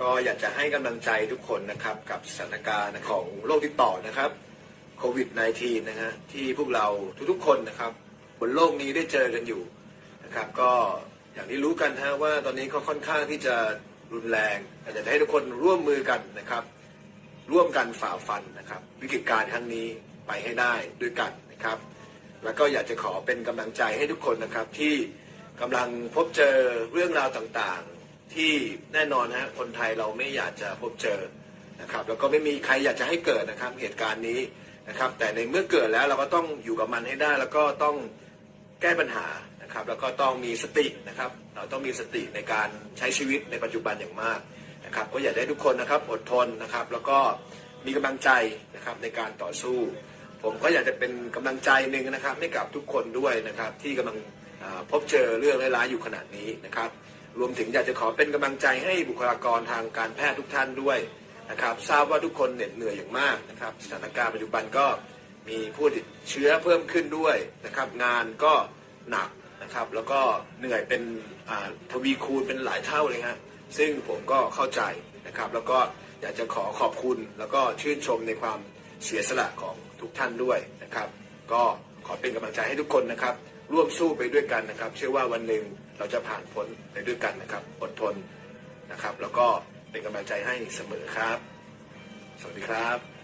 ก็อยากจะให้กำลังใจทุกคนนะครับกับสถานการณ์ของโรคติดต่อนะครับโควิด -19 นะฮะที่พวกเราทุกๆคนนะครับ บนโลกนี้ได้เจอกันอยู่นะครับ ก็อย่างที่รู้กันฮะว่าตอนนี้ก็ค่อนข้างที่จะรุนแรงอยากจะให้ทุกคนร่วมมือกันนะครับ ร่วมกันฝ่าฟันนะครับ วิกฤตการณ์ครั้งนี้ไปให้ได้ด้วยกันนะครับ แล้วก็อยากจะขอเป็นกำลังใจให้ทุกคนนะครับที่ กำลังพบเจอเรื่องราวต่างๆ ที่แน่นอนฮะคนไทยเราไม่อยากจะพบเจอนะครับแล้วก็ไม่มีใครอยากจะให้เกิดนะครับเหตุการณ์นี้นะครับ แต่ในเมื่อเกิดแล้วเราก็ต้องอยู่กับมันให้ได้ แล้วก็ต้องแก้ปัญหานะครับ แล้วก็ต้องมีสตินะครับ เราต้องมีสติในการใช้ชีวิตในปัจจุบันอย่างมากนะครับก็อยากให้ทุกคนนะครับอดทนนะครับ แล้วก็มีกำลังใจนะครับในการต่อสู้ ผมก็อยากจะเป็นกำลังใจหนึ่งนะครับให้กับทุกคนด้วยนะครับที่กำลัง พบเจอเรื่องร้ายๆอยู่ขณะนี้นะครับ รวมถึงอยากจะขอเป็นกำลังใจให้บุคลากรทางการแพทย์ทุกท่านด้วยนะครับทราบว่าทุกคนเหน็ดเหนื่อยอย่างมากนะครับสถานการณ์ปัจจุบันก็มีผู้ติดเชื้อเพิ่มขึ้นด้วยนะครับ งานก็หนักนะครับ แล้วก็เหนื่อยเป็นทวีคูณเป็นหลายเท่าเลยฮะซึ่งผมก็เข้าใจนะครับ แล้วก็อยากจะขอขอบคุณแล้วก็ชื่นชมในความเสียสละของทุกท่านด้วยนะครับ ก็ ขอเป็นกำลังใจให้ทุกคนนะครับ ร่วมสู้ไปด้วยกันนะครับ เชื่อว่าวันหนึ่งเราจะผ่านพ้นไปด้วยกันนะครับ อดทนนะครับ แล้วก็เป็นกำลังใจให้เสมอครับ สวัสดีครับ